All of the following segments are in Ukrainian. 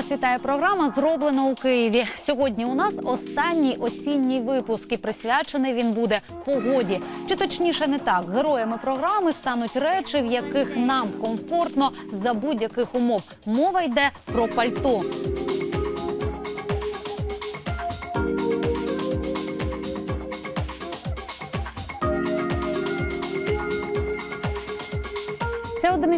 Вас вітає програма Зроблено у Києві. Сьогодні у нас останній осінній випуск і присвячений він буде погоді. Чи точніше не так, героями програми стануть речі, в яких нам комфортно за будь-яких умов. Мова йде про пальто.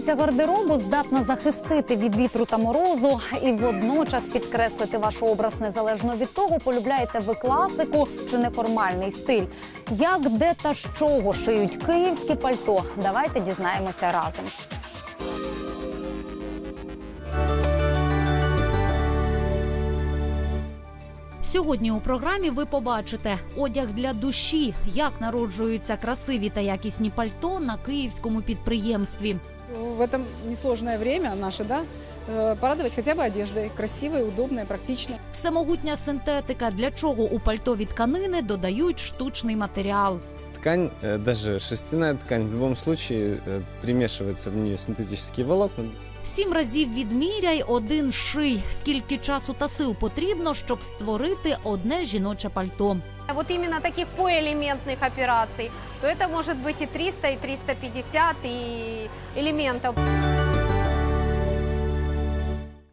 Ця гардеробу здатна захистити від вітру та морозу і водночас підкреслити ваш образ незалежно від того, полюбляєте ви класику чи неформальний стиль. Як, де та з чого шиють київські пальто? Давайте дізнаємося разом. Сьогодні у програмі ви побачите одяг для душі, як народжуються красиві та якісні пальто на київському підприємстві В этом несложное время наше, да, э, порадовать хотя бы одеждой, красивой, удобной, практичной. Всемогутня синтетика, для чого у пальтові тканини додають штучний матеріал. Ткань, э, даже шерстяная ткань, в любом случае э, примешивается в нее синтетические волокна. Сім разів відміряй, один ший. Скільки часу та сил потрібно, щоб створити одне жіноче пальто. А Вот именно таких поэлементных операций, то это может быть и 300, и 350 и элементов.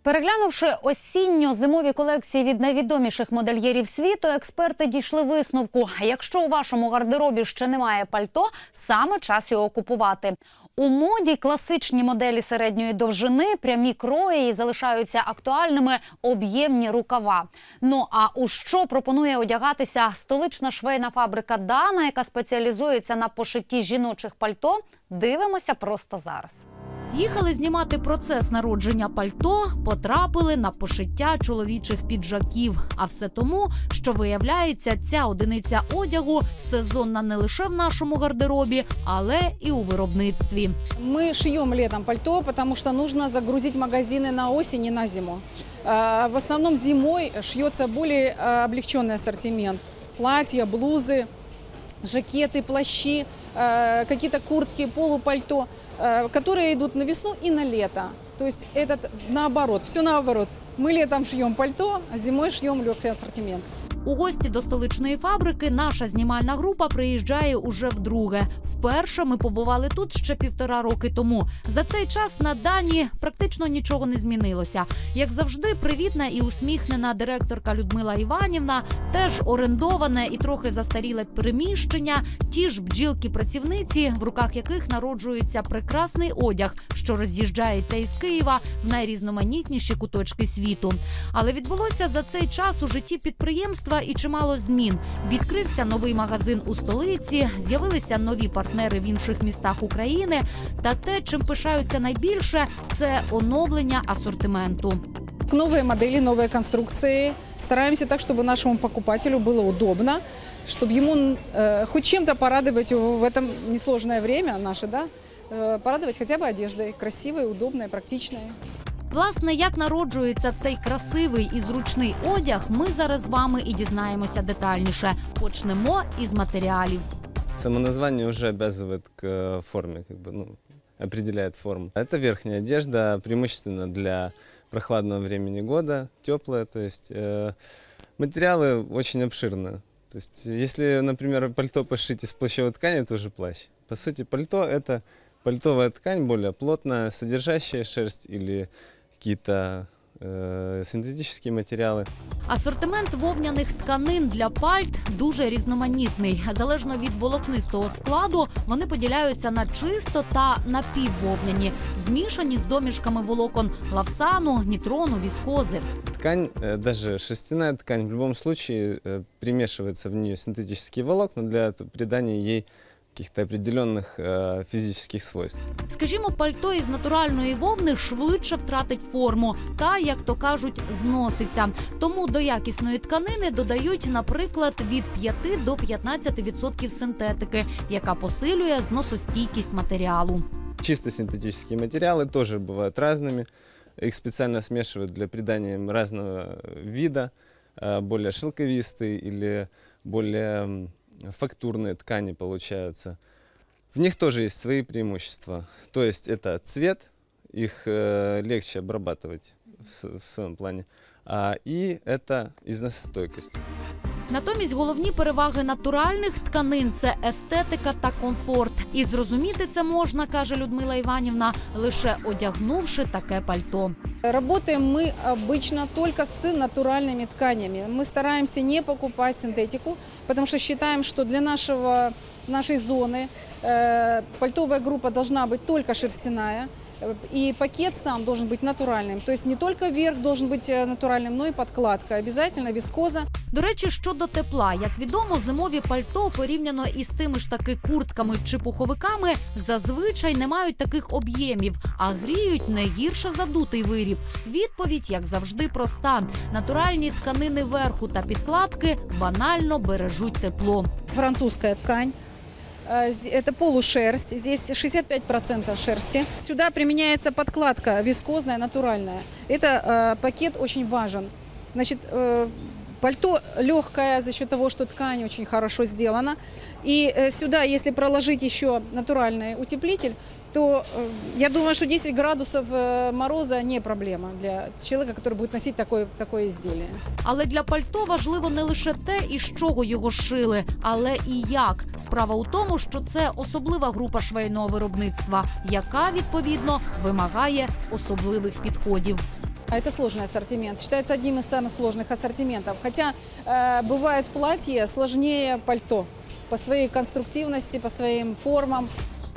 Переглянувши осінньо-зимові колекції від найвідоміших модельєрів світу, експерти дійшли висновку: якщо у вашому гардеробі ще немає пальто, саме час його купувати. У моді класичні моделі середньої довжини, прямі крої і залишаються актуальними об'ємні рукава. Ну а у що пропонує одягатися столична швейна фабрика Дана, яка спеціалізується на пошитті жіночих пальто? Дивимося просто зараз. Їхали знімати процес народження пальто, потрапили на пошиття чоловічих піджаків. А все тому, що виявляється, ця одиниця одягу сезонна не лише в нашому гардеробі, але і у виробництві. Мы шьем летом пальто, потому что нужно загрузить магазины на осень и на зиму. Э, В основном зимой шьется более э, облегченный ассортимент. Платья, блузы, жакеты, плащи, э, какие-то куртки, полупальто, э, которые идут на весну и на лето. То есть это наоборот, все наоборот. Мы летом шьем пальто, а зимой шьем легкий ассортимент. У гості до столичної фабрики наша знімальна група приїжджає уже вдруге. Вперше ми побували тут ще півтора роки тому. За цей час на Дані практично нічого не змінилося. Як завжди, привітна і усміхнена директорка Людмила Іванівна, теж орендоване і трохи застаріле приміщення. Ті ж бджілки-працівниці, в руках яких народжується прекрасний одяг, що роз'їжджається із Києва в найрізноманітніші куточки світу. Але відбулося за цей час у житті підприємства і чимало змін. Відкрився новий магазин у столиці, з'явилися нові партнери в інших містах України. Та те, чим пишаються найбільше, це оновлення асортименту. Новые модели, новые конструкции. Стараемся так, чтобы нашему покупателю было удобно, чтобы ему э, хоть чем-то порадовать его в этом несложное время наше, да, э, порадовать хотя бы одеждой, красивой, удобной, практичной. Власне, як народжується цей красивий і зручний одяг, ми зараз з вами і дізнаємося детальніше. Почнемо із матеріалів. Само название уже обязывает к э, форме, как бы, ну, определяет форму. Это верхняя одежда, преимущественно для прохладного времени года, теплая, то есть э, материалы очень обширные. То есть, если, например, пальто пошить из плащевой ткани, это уже плащ. По сути, пальто это пальтовая ткань, более плотная, содержащая шерсть или какие-то э, синтетические материалы. Асортимент вовняних тканин для пальт дуже різноманітний. Залежно від волокнистого складу, вони поділяються на чисто та напіввовняні, змішані з домішками волокон лавсану, нітрону, віскози. Ткань, э, даже шерстяная ткань, в любом случае э, примешивается в нее синтетические волокна для т- придания ей каких-то определенных э, физических свойств. Скажімо, пальто із натуральної вовни швидше втратить форму та, як то кажуть, зноситься. Тому до якісної тканини додають, наприклад, від 5 до 15% синтетики, яка посилює зносостійкість матеріалу. Чисто синтетические материалы тоже бывают разными. Их специально смешивают для придания им разного вида, э, более шелковистые или более м, фактурные ткани получаются. В них тоже есть свои преимущества. То есть это цвет, их э, легче обрабатывать в, в своем плане. А, и это износостойкость. Натомість головні переваги натуральних тканин це естетика та комфорт. І зрозуміти це можна, каже Людмила Іванівна, лише одягнувши таке пальто. Работаем мы обычно только с натуральными тканями. Мы стараемся не покупать синтетику, потому что считаем, что для нашего, нашей зоны э, пальтовая группа должна быть только шерстяная. э, И пакет сам должен быть натуральным. То есть не только верх должен быть э, натуральным, но и подкладка. Обязательно вискоза. До речі, щодо тепла, як відомо, зимові пальто порівняно із тими ж таки куртками чи пуховиками зазвичай не мають таких об'ємів, а гріють не гірше задутий виріб. Відповідь, як завжди, проста: натуральні тканини верху та підкладки банально бережуть тепло. Французская ткань. Э, з- Это полушерсть. Здесь 65% шерсти. Сюда применяется подкладка вискозная, натуральная. Это э, пакет очень важен. Значит, э, пальто легкое за счет того, что ткань очень хорошо сделана. И э, сюда, если проложить еще натуральный утеплитель, то э, я думаю, что 10 градусов э, мороза не проблема для человека, который будет носить такое, такое изделие. Але для пальто важливо не лише те, із чого його шили, але і як. Справа у тому, що це особлива група швейного виробництва, яка відповідно вимагає особливих підходів. А Это сложный ассортимент. Считается одним из самых сложных ассортиментов. Хотя э, бывают платья сложнее пальто по своей конструктивности, по своим формам.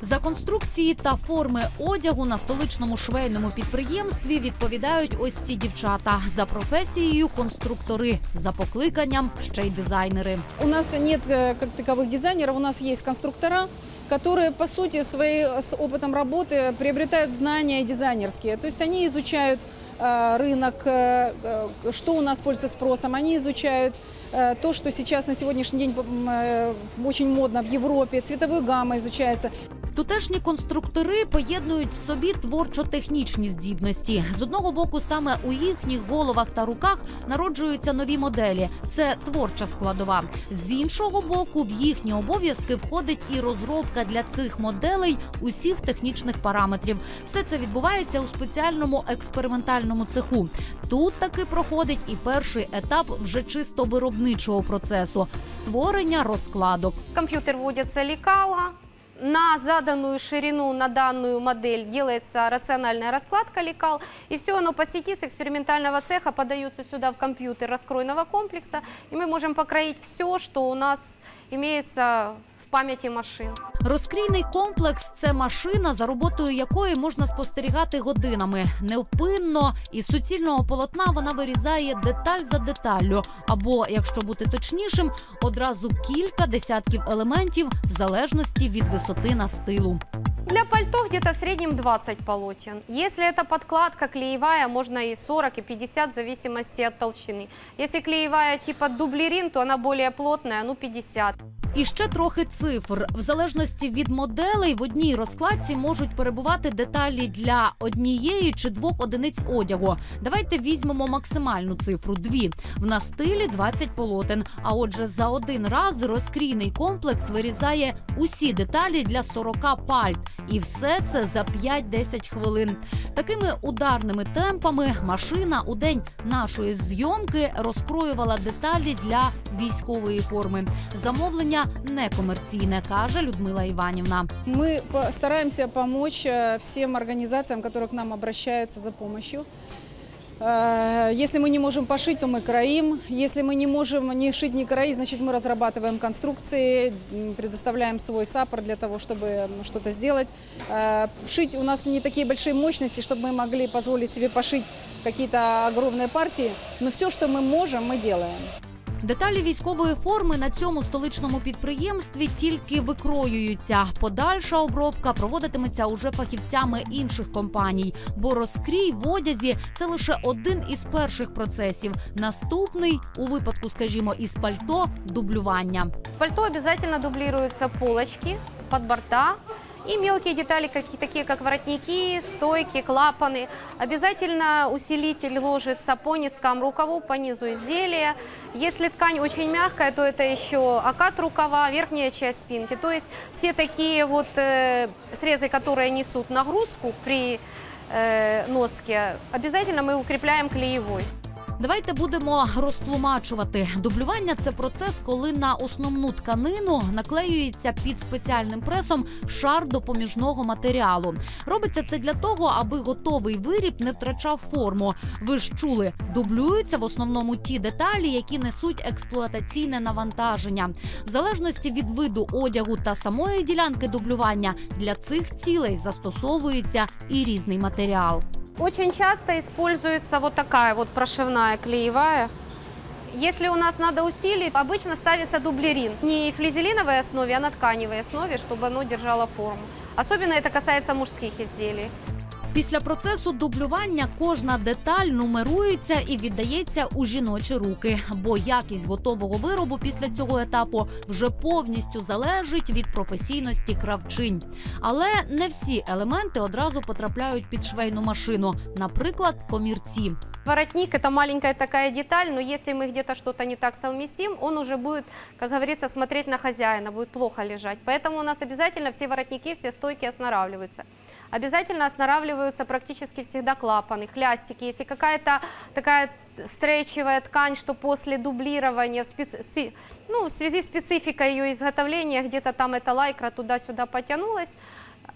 За конструкції та форми одягу на столичному швейному підприємстві відповідають ось ці дівчата за професією конструктори, за покликанням ще й дизайнери. У нас нет э, как таковых дизайнеров, у нас есть конструктора, которые, по сути, свои, с опытом работы приобретают знания дизайнерские. То есть они изучают э, рынок, э, э, что у нас пользуется спросом, они изучают э, то, что сейчас на сегодняшний день э, очень модно в Европе, цветовую гамму изучается. Тутешні конструктори поєднують в собі творчо-технічні здібності. З одного боку, саме у їхніх головах та руках народжуються нові моделі. Це творча складова. З іншого боку, в їхні обов'язки входить і розробка для цих моделей усіх технічних параметрів. Все це відбувається у спеціальному експериментальному цеху. Тут таки проходить і перший етап вже чисто виробничого процесу створення розкладок. В компьютер вводятся лекала, на заданную ширину, на данную модель делается рациональная раскладка лекал, и все оно по сети с экспериментального цеха подается сюда в компьютер раскройного комплекса, и мы можем покроить все, что у нас имеется в памяти машин. Розкрійний комплекс це машина, за роботою якої можна спостерігати годинами. Невпинно із суцільного полотна вона вирізає деталь за деталлю, або, якщо бути точнішим, одразу кілька десятків елементів в залежності від висоти настилу. Для пальто где-то в среднем 20 полотен. Если это подкладка клеевая, можно и 40, и 50 в зависимости от толщины. Если клеевая типа дублерин, то она более плотная, ну 50. І ще трохи цифр. В залежності від моделей в одній розкладці можуть перебувати деталі для однієї чи двох одиниць одягу. Давайте візьмемо максимальну цифру дві. В настилі 20 полотен. А отже, за один раз розкрійний комплекс вирізає усі деталі для 40 пальт. І все це за 5-10 хвилин. Такими ударними темпами машина у день нашої зйомки розкроювала деталі для військової форми. Замовлення некомерційне, каже Людмила Іванівна. Мы по- стараемся помочь э, всем организациям, которые к нам обращаются за помощью. Э, Если мы не можем пошить, то мы кроим. Если мы не можем ни шить, ни кроить, значит мы разрабатываем конструкции, предоставляем свой саппорт для того, чтобы что-то сделать. Э, Шить у нас не такие большие мощности, чтобы мы могли позволить себе пошить какие-то огромные партии. Но все, что мы можем, мы делаем. Деталі військової форми на цьому столичному підприємстві тільки викроюються. Подальша обробка проводитиметься уже фахівцями інших компаній, бо розкрій в одязі це лише один із перших процесів. Наступний у випадку, скажімо, із пальто дублювання. В пальто обязательно дублируются полочки борта и мелкие детали, какие, такие как воротники, стойки, клапаны. Обязательно усилитель ложится по низкам рукаву, по низу изделия. Если ткань очень мягкая, то это еще окат рукава, верхняя часть спинки. То есть все такие вот э, срезы, которые несут нагрузку при э, носки, обязательно мы укрепляем клеевой. Давайте будемо розтлумачувати. Дублювання це процес, коли на основну тканину наклеюється під спеціальним пресом шар допоміжного матеріалу. Робиться це для того, аби готовий виріб не втрачав форму. Ви ж чули, дублюються в основному ті деталі, які несуть експлуатаційне навантаження. В залежності від виду одягу та самої ділянки дублювання для цих цілей застосовується і різний матеріал. Очень часто используется вот такая вот прошивная клеевая. Если у нас надо усилить, обычно ставится дублерин. Не в флизелиновой основе, а на тканевой основе, чтобы оно держало форму. Особенно это касается мужских изделий. Після процесу дублювання кожна деталь нумерується і віддається у жіночі руки, бо якість готового виробу після цього етапу вже повністю залежить від професійності кравчинь. Але не всі елементи одразу потрапляють під швейну машину, наприклад, комірці. Воротник – это маленькая такая деталь, но если мы где-то что-то не так совместим, он уже будет, как говорится, смотреть на хозяина, будет плохо лежать. Поэтому у нас обязательно все воротники, все стойки останавливаются. Обязательно останавливаются практически всегда клапаны, хлястики. Если какая-то такая стрейчевая ткань, что после дублирования, в, специ- ну, в связи с спецификой ее изготовления, где-то там эта лайкра туда-сюда потянулась,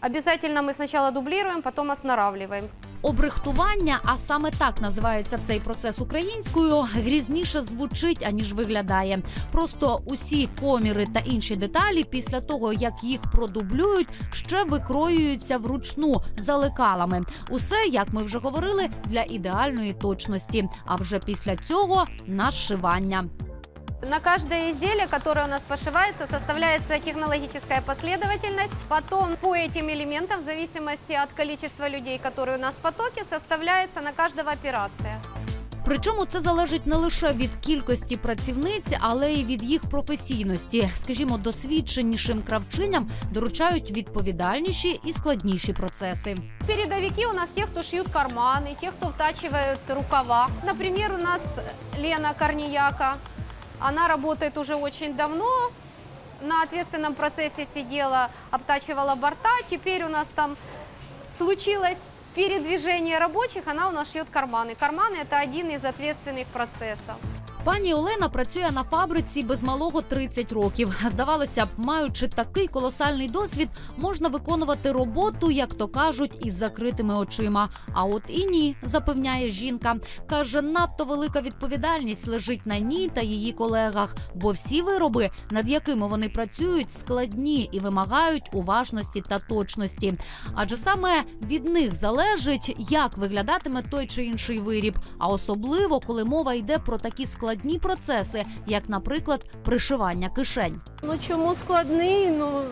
обязательно мы сначала дублируем, потом останавливаем. Обрихтування, а саме так називається цей процес українською, грізніше звучить аніж виглядає. Просто усі коміри та інші деталі після того, як їх продублюють, ще викроюються вручну за лекалами. Усе, як ми вже говорили, для ідеальної точності. А вже після цього нашивання. На каждое изделие, которое у нас пошивается, составляется технологическая последовательность. Потом по этим элементам, в зависимости от количества людей, которые у нас в потоке, составляется на каждого операция. Причому це залежить не лише від кількості працівниць, але й від їх професійності. Скажімо, досвідченішим кравчиням доручають відповідальніші і складніші процеси. Передовики у нас те, кто шьют карманы, те, кто втачивает рукава. Например, у нас Лена Корнияка. Она работает уже очень давно. На ответственном процессе сидела, обтачивала борта. Теперь у нас там случилось передвижение рабочих, она у нас шьет карманы. Карманы – это один из ответственных процессов. Пані Олена працює на фабриці без малого 30 років. Здавалося б, маючи такий колосальний досвід, можна виконувати роботу, як то кажуть, із закритими очима. А от і ні, запевняє жінка. каже, надто велика відповідальність лежить на ній та її колегах, бо всі вироби, над якими вони працюють, складні і вимагають уважності та точності. Адже саме від них залежить, як виглядатиме той чи інший виріб, а особливо коли мова йде про такі складні процеси, як, наприклад, пришивання кишень. Ну чому складний? Ну,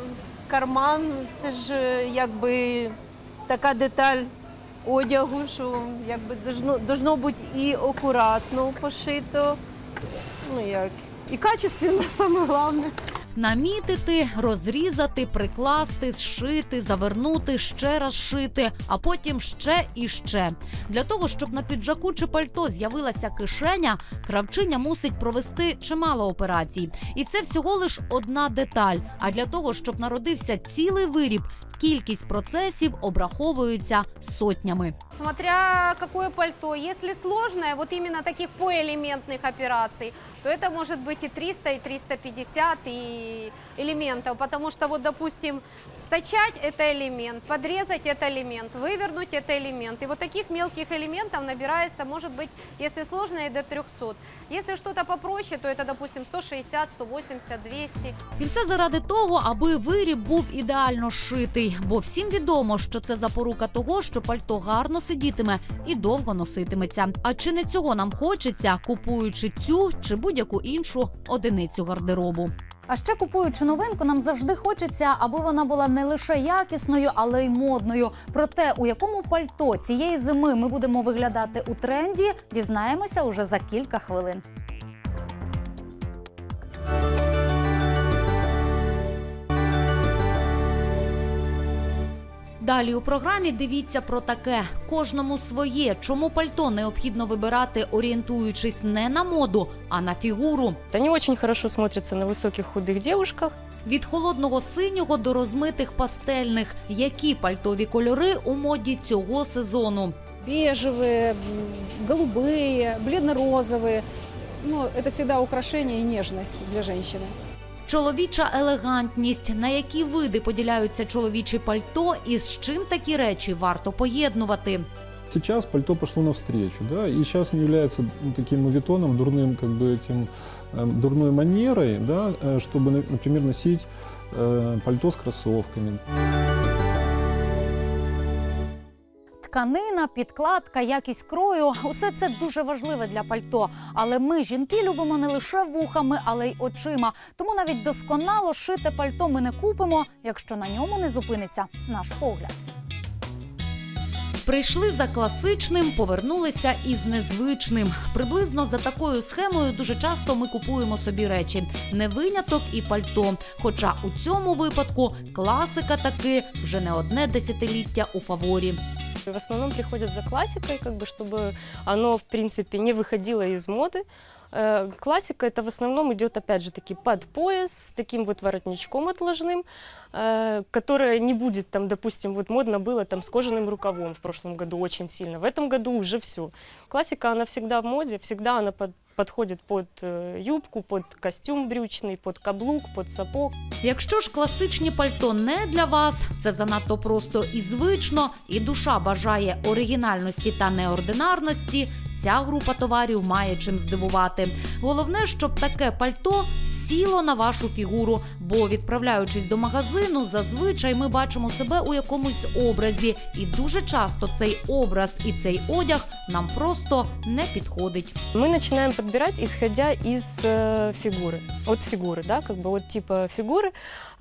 карман це ж е, якби така деталь одягу, що якби должно бути і акуратно пошито. Ну як, і качественно, саме головне. Намітити, розрізати, прикласти, зшити, завернути, ще раз шити, а потім ще і ще. Для того, щоб на піджаку чи пальто з'явилася кишеня, кравчиня мусить провести чимало операцій. І це всього лиш одна деталь. А для того, щоб народився цілий виріб, кількість процесів обраховується сотнями. Смотря какое пальто. Если сложное, вот именно таких поэлементных операций, то это может быть и 300, и 350 и элементов. Потому что, вот, допустим, стачать – это элемент, подрезать – это элемент, вывернуть – это элемент. И вот таких мелких элементов набирается, может быть, если сложное, до 300. Если что-то попроще, то это, допустим, 160, 180, 200. І все заради того, аби виріб був ідеально шитий. Бо всім відомо, що це запорука того, що пальто гарно сидітиме і довго носитиметься. А чи не цього нам хочеться, купуючи цю чи будь-яку іншу одиницю гардеробу? А ще купуючи новинку, нам завжди хочеться, аби вона була не лише якісною, але й модною. Про те, у якому пальто цієї зими ми будемо виглядати у тренді, дізнаємося уже за кілька хвилин. Далі у програмі дивіться про таке: кожному своє, чому пальто необхідно вибирати, орієнтуючись не на моду, а на фігуру. Они очень хорошо смотрятся на высоких худых девушках. Від холодного синього до розмитих пастельних. Які пальтові кольори у моді цього сезону? Бежевые, м, голубые, бледно-розовые. Ну, это всегда украшение и нежность для женщины. Чоловіча елегантність, на які види поділяються чоловічі пальто, і з чим такі речі варто поєднувати. Сейчас пальто пошло навстречу, да, и сейчас не является ну, таким мувитоном, дурным, как бы этим, эм, дурной манерой, да, э, чтобы, на- например, носить э, пальто с кроссовками. Тканина, підкладка, якість крою усе це дуже важливе для пальто. Але ми, жінки, любимо не лише вухами, але й очима. Тому навіть досконало шите пальто ми не купимо, якщо на ньому не зупиниться наш погляд. Прийшли за класичним, повернулися із незвичним. Приблизно за такою схемою дуже часто ми купуємо собі речі. Не виняток і пальто. Хоча у цьому випадку класика таки вже не одне десятиліття у фаворі И в основном приходят за классикой, как бы, чтобы оно, в принципе, не выходило из моды. Э, Классика это в основном идет, опять же, таки под пояс с таким вот воротничком отложным, э, которое не будет там, допустим, вот модно было там с кожаным рукавом в прошлом году очень сильно. В этом году уже все. Классика, она всегда в моде, всегда она под- подходит под э, юбку, под костюм брючний, под каблук, под сапог. Якщо ж класичні пальто не для вас, це занадто просто і звично, і душа бажає оригінальності та неординарності. Ця група товарів має чим здивувати. Головне, щоб таке пальто сіло на вашу фігуру. Бо відправляючись до магазину, зазвичай ми бачимо себе у якомусь образі, і дуже часто цей образ і цей одяг нам просто не підходить. Мы начинаем подбирать, исходя из э, фигуры, от фигуры, да, как бы от типа фигуры,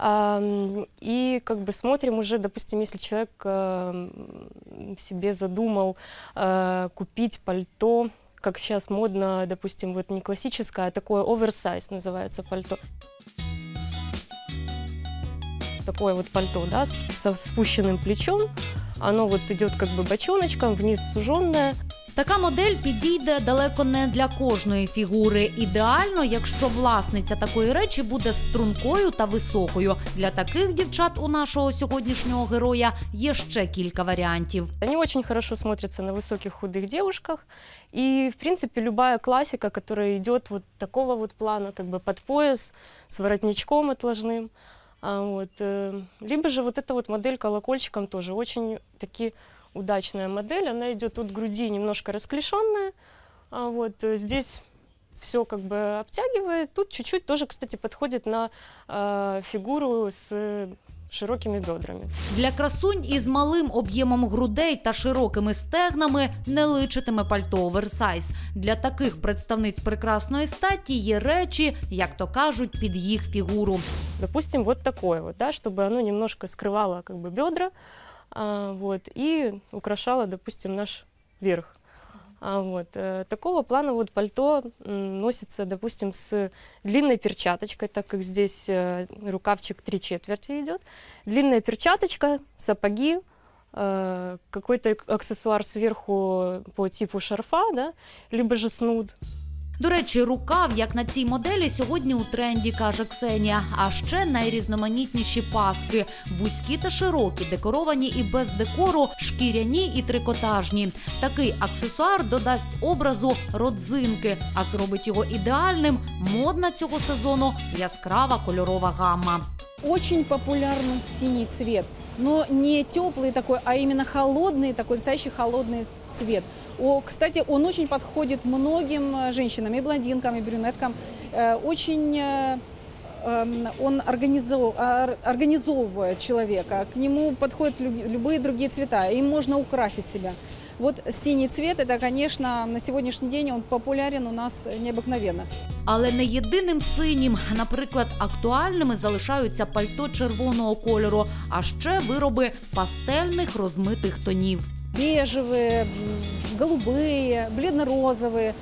Ам, и как бы смотрим уже, допустим, если человек эм, себе задумал э, купить пальто, как сейчас модно, допустим, вот не классическое, а такое оверсайз называется пальто. Такое вот пальто, да, с- со спущенным плечом. Оно вот идет как бы бочоночком, вниз суженное, Така модель підійде далеко не для кожної фігури. Ідеально, якщо власниця такої речі буде стрункою та високою. Для таких дівчат у нашого сьогоднішнього героя є ще кілька варіантів. Они очень хорошо смотрятся на высоких худых девушках. И, в принципе, любая классика, которая идет вот такого вот плана, как бы под пояс, с воротничком отложным. А вот, э, либо же вот эта вот модель колокольчиком тоже очень таки удачная модель. Она идет от груди немножко расклешенная. А вот э, здесь все как бы обтягивает. Тут чуть-чуть тоже, кстати, подходит на э, фигуру с э, широкими бедрами. Для красунь із малим об'ємом грудей та широкими стегнами не личитиме пальто оверсайз. Для таких представниць прекрасної статі є речі, як то кажуть, під їх фігуру. допустим, вот такое вот, да, чтобы оно немножко скрывало как бы бедра, а, вот, и украшало, допустим, наш верх. А, вот, э, такого плана вот пальто носится, допустим, с длинной перчаточкой, так как здесь э, рукавчик три четверти идет. Длинная перчаточка, сапоги, э, какой-то ак- аксессуар сверху по типу шарфа, да, либо же снуд. До речі, рукав, як на цій моделі, сьогодні у тренді, каже Ксенія. А ще найрізноманітніші паски вузькі та широкі, декоровані і без декору, шкіряні і трикотажні. Такий аксесуар додасть образу родзинки, а зробить його ідеальним. Модна цього сезону яскрава кольорова гамма. Очень популярен синий цвет, но не теплый такой, а именно холодный, такой настоящий холодный цвет. О, кстати, он очень подходит многим э, женщинам, и блондинкам, и брюнеткам. Э, Очень э, эм, он организов- ор- организовывает человека, к нему подходят лю- любые другие цвета, им можно украсить себя. Вот синий цвет, это, конечно, на сегодняшний день он популярен у нас необыкновенно. Але не єдиним синім. Наприклад, актуальними залишаються пальто червоного кольору, а ще вироби пастельних розмитих тонів. бежевые, м, голубые, бледно-розовые.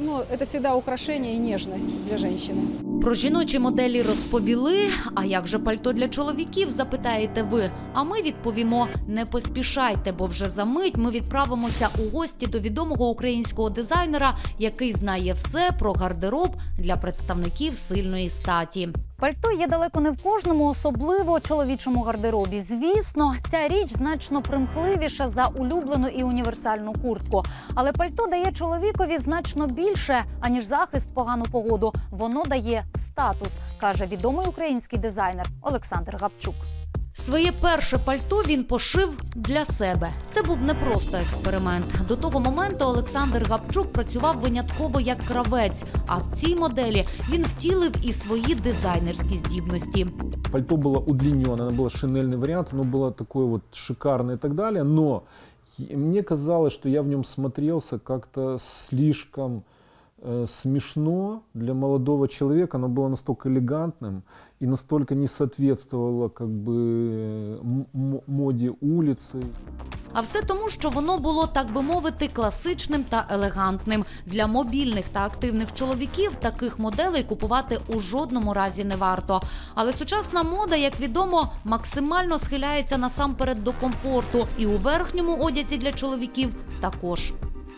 ну, это всегда украшение и нежность для женщины. Про жіночі моделі розповіли. А як же пальто для чоловіків? Запитаєте ви. А ми відповімо: не поспішайте, бо вже за мить ми відправимося у гості до відомого українського дизайнера, який знає все про гардероб для представників сильної статі. Пальто є далеко не в кожному, особливо чоловічому гардеробі. Звісно, ця річ значно примхливіша за улюблену і універсальну куртку. Але пальто дає чоловікові значно більше, аніж захист погану погоду. Воно дає статус, каже відомий український дизайнер Олександр Гапчук. Своє перше пальто він пошив для себе. Це був не просто експеримент. До того моменту Олександр Гапчук працював винятково як кравець. А в цій моделі він втілив і свої дизайнерські здібності. Пальто было удлиненное, оно было шинельный вариант, оно было такое вот шикарное и так далее, но и- мне казалось, что я в нем смотрелся как-то слишком э, смешно для молодого человека, оно было настолько элегантным и настолько не соответствовало как бы э, м- м- моде улицы. А все тому, що воно було, так би мовити, класичним та елегантним. Для мобільних та активних чоловіків таких моделей купувати у жодному разі не варто. Але сучасна мода, як відомо, максимально схиляється насамперед до комфорту, і у верхньому одязі для чоловіків також.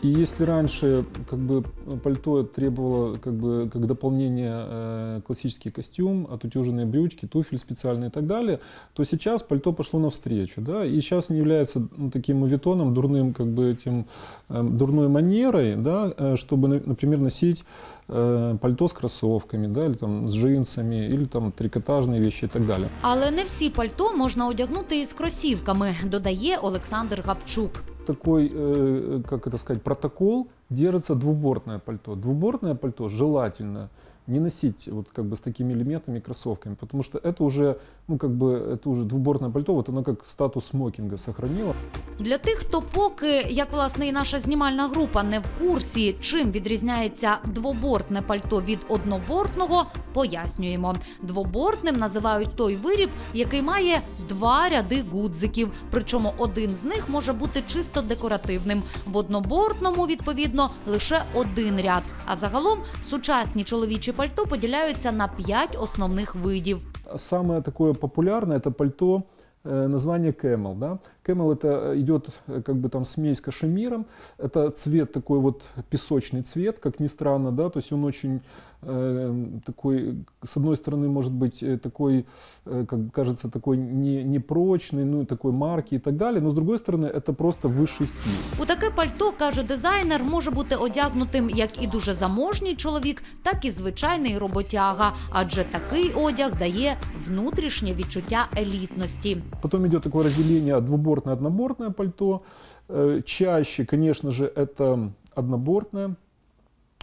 И если раньше как бы пальто требовало как бы как дополнение э, классический костюм, отутюженные брючки, туфель специальные и так далее, то сейчас пальто пошло навстречу, да, и сейчас не является ну, таким мовитоном, дурным как бы этим эм, дурной манерой, да, э, чтобы, на- например, носить э, пальто с кроссовками, да, или там с джинсами, или там трикотажные вещи и так далее. Але не всі пальто можна одягнути із кросівками, додає Олександр Гапчук. такой, э, как это сказать, протокол держится двубортное пальто. Двубортное пальто желательно не носить вот как бы с такими элементами и кроссовками, потому что это уже, ну как бы, это уже двубортное пальто, вот оно как статус смокинга сохранило. Для тих, хто поки, як власне і наша знімальна група, не в курсі, чим відрізняється двобортне пальто від однобортного, пояснюємо. Двобортним називають той виріб, який має два ряди гудзиків. Причому один з них може бути чисто декоративним. В однобортному, відповідно, лише один ряд. А загалом сучасні чоловічі пальто поділяються на п'ять основних видів. Самое такое популярное это пальто э, название Camel, да. Camel это идет э, как бы там смесь с кашемиром, это цвет такой вот песочный цвет, как ни странно, да, то есть он очень э, такой, с одной стороны может быть э, такой, э, как кажется, такой не, непрочный, ну такой марки и так далее, но с другой стороны это просто высший стиль. У таке пальто, каже дизайнер, може бути одягнутим як і дуже заможній чоловік, так і звичайний роботяга, адже такий одяг дає внутрішнє відчуття елітності. Потом идет такое разделение двубортное, однобортное пальто. Э, Чаще, конечно же, это однобортное.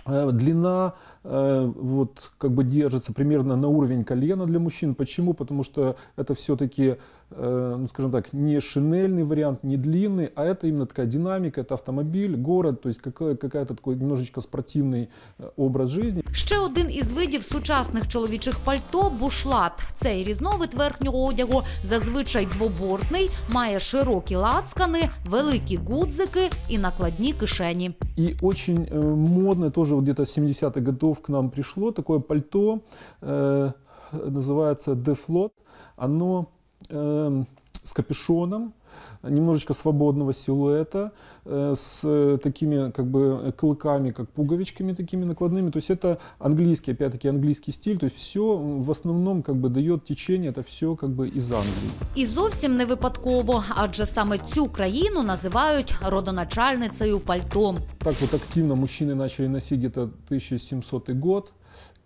Э, Длина э, вот как бы держится примерно на уровень колена для мужчин. Почему? Потому что это все-таки, ну скажем так, не шинельный вариант, не длинный, а это именно такая динамика, это автомобиль, город, то есть какая- какая-то такой немножечко спортивный э, образ жизни. Ще один із видів сучасних чоловічих пальто бушлат. Цей різновид верхнього одягу зазвичай двобортний, має широкі лацкани, великі гудзики і накладні кишені. И очень э, модное, тоже вот где-то с 70-х годов к нам пришло, такое пальто, э, называется Deflot. Оно э, с капюшоном, немножечко свободного силуэта, э, с э, такими как бы клыками, как пуговичками такими накладными. То есть это английский, опять-таки английский стиль. То есть все в основном как бы дает течение, это все как бы из Англии. І зовсім не випадково, адже саме цю країну називають родоначальницею пальто. Так вот активно мужчины начали носить где-то 1700 год.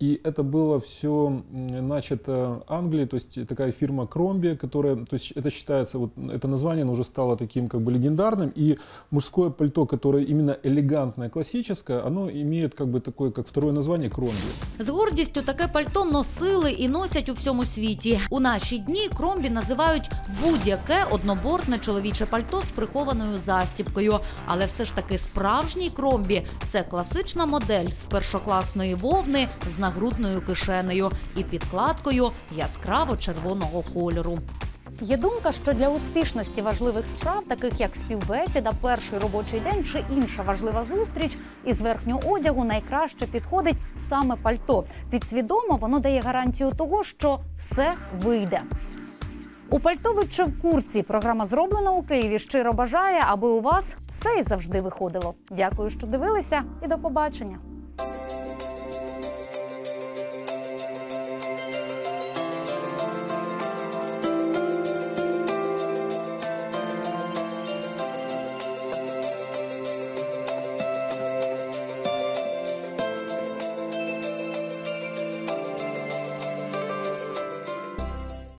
И это было все начато Англией, то есть такая фирма Кромби, которая, то есть это считается, вот это название оно уже стало таким как бы легендарным, и мужское пальто, которое именно элегантное, классическое, оно имеет как бы такое, как второе название Кромби. З гордістю таке пальто носили і носять у всьому світі. У наші дні кромбі називають будь-яке однобортне чоловіче пальто з прихованою застібкою. Але все ж таки справжній кромбі це класична модель з першокласної вовни з нагрудною кишенею і підкладкою яскраво червоного кольору. Є думка, що для успішності важливих справ, таких як співбесіда, перший робочий день чи інша важлива зустріч, із верхнього одягу найкраще підходить саме пальто. Підсвідомо воно дає гарантію того, що все вийде. У пальто чи в курці програма зроблена у Києві. Щиро бажає, аби у вас все і завжди виходило. Дякую, що дивилися, і до побачення.